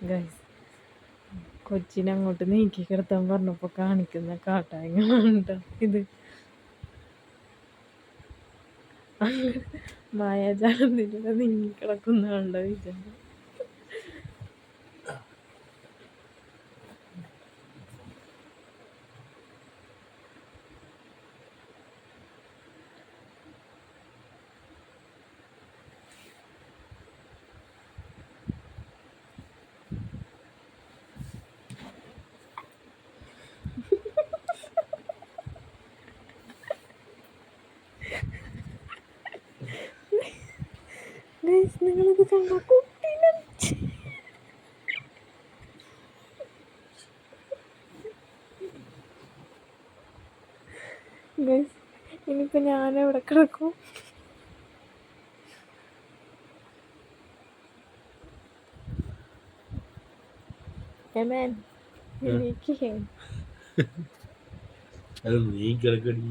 Guys കൊച്ചിനെ അങ്ങോട്ട് നീക്കി കിടത്താൻ പറഞ്ഞപ്പോ കാണിക്കുന്ന കാട്ടായങ്ങളുണ്ട് ട്ടോ ഇത് മായാജാലത്തിലൂടെ നീങ്ങി കിടക്കുന്നതാണ്ടോ വിചാരം. ഗൈസ് നിങ്ങളിത് കണ്ട? കുട്ടീനെ ഗൈസ് ഇനിയിപ്പോൾ ഞാൻ എവിടെ കിടക്കും? എനിക്ക് അത് നീ കിടക്കടി.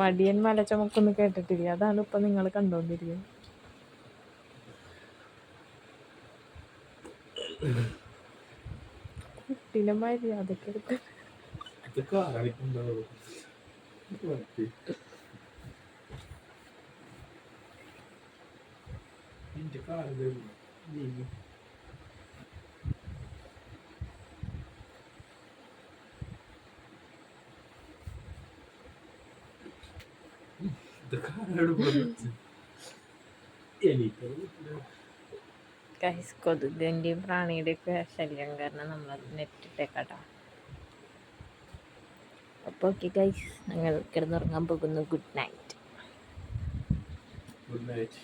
മടിയൻ മല ചുമക്കൊന്ന് കേട്ടിട്ടില്ല. അതാണ് ഇപ്പൊ നിങ്ങൾ കണ്ടോണ്ടിരിക്കുന്നത് കുട്ടീനെ ഇതൊക്കെ കൊതുകിന്റെയും പ്രാണിയുടെയും ഒക്കെ ശല്യം കാരണം നമ്മൾ നെറ്റിട്ടേക്കാട്ടോ അപ്പോൾ ഓക്കെ ഗൈസ് ഞങ്ങൾ കിടന്നുറങ്ങാൻ പോകുന്നു. Good night good night